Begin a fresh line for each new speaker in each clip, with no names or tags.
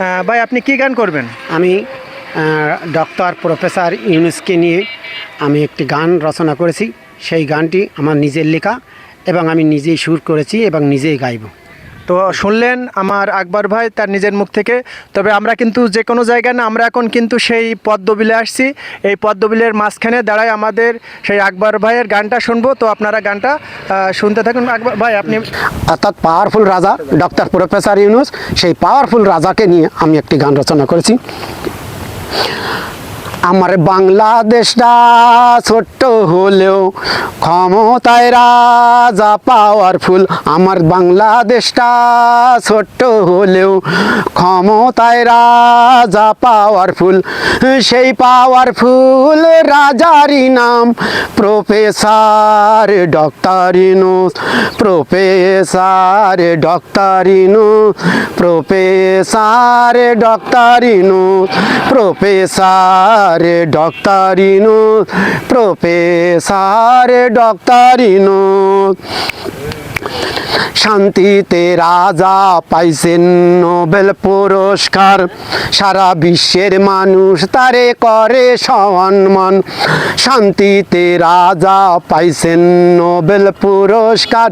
ভাই, আপনি কি গান করবেন?
আমি ডক্টর, প্রফেসর ইউনুসকে নিয়ে আমি একটি গান রচনা করেছি। সেই গানটি আমার নিজের লেখা এবং আমি নিজেই সুর করেছি এবং নিজেই গাইব।
তো শুনলেন আমার আকবর ভাই তার নিজের মুখ থেকে। তবে আমরা কিন্তু যে কোনো জায়গায় না, আমরা এখন কিন্তু সেই পদ্মবিলে আসছি। এই পদ্মবিলের মাঝখানে দাঁড়ায় আমাদের সেই আকবর ভাইয়ের গানটা শুনব। তো আপনারা গানটা শুনতে থাকুন। আকবর ভাই, আপনি
অর্থাৎ পাওয়ারফুল রাজা ডক্টর প্রফেসর ইউনুস সেই পাওয়ারফুল রাজাকে নিয়ে আমি একটি গান রচনা করেছি। আমার বাংলাদেশটা ছোট্ট হলেও ক্ষমতায় রাজা পাওয়ারফুল আমার বাংলাদেশটা ছোট্ট হলেও ক্ষমতায় রাজা পাওয়ারফুল সেই পাওয়ারফুল রাজারই নাম professor doctor Yunus professor doctor Yunus professor doctor Yunus professor doctor Yunus professor doctor Yunus শান্তিতে রাজা পাইছেন নোবেল পুরস্কার। সারা বিশ্বের মানুষ তারে করে সম্মান শান্তিতে রাজা পাইছেন নোবেল পুরস্কার।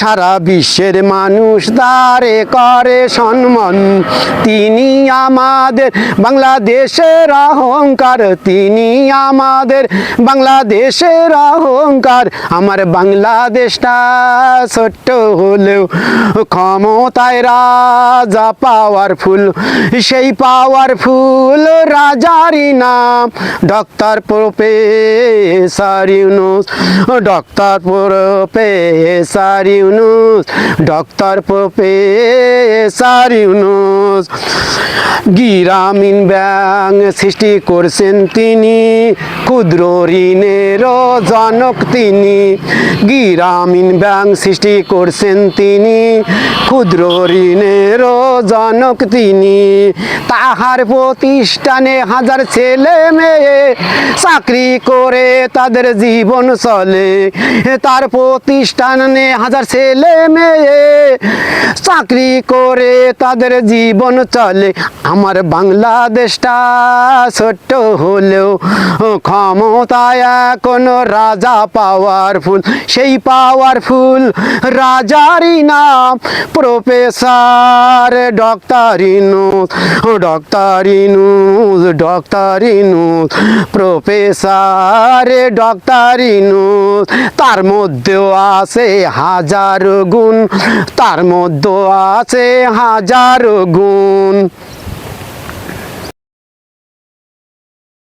সারা বিশ্বের মানুষ তারে করে সম্মান তিনি আমাদের বাংলাদেশের অহংকার। তিনি আমাদের বাংলাদেশের অহংকার। আমার বাংলাদেশটা ছোট্ট হলেও ক্ষমতায় রাজা পাওয়ারফুল সেই পাওয়ারফুল রাজারই নাম। Doctor professor Yunus, doctor professor Yunus, doctor professor Yunus. Grameen bank সৃষ্টি করছেন তিনি, ক্ষুদ্র ঋণেরও জনক তিনি। গ্রামীণ ব্যাংক সৃষ্টি করছেন তিনি, ক্ষুদ্র ঋণের জনক তিনি। তাহার প্রতিষ্ঠানে হাজার ছেলে মেয়ে চাকরি করে তাদের জীবন চলে। তার প্রতিষ্ঠানে হাজার ছেলে মেয়ে চাকরি করে তাদের জীবন চলে। আমার বাংলাদেশটা ছোট্ট হলেও ক্ষমতায় এখন রাজা পাওয়ারফুল। সেই পাওয়ারফুল রাজারই নাম professor doctor Yunus, doctor professor doctor তার মধ্যেও আছে হাজার গুণ, তার মধ্যেও আছে হাজার গুণ।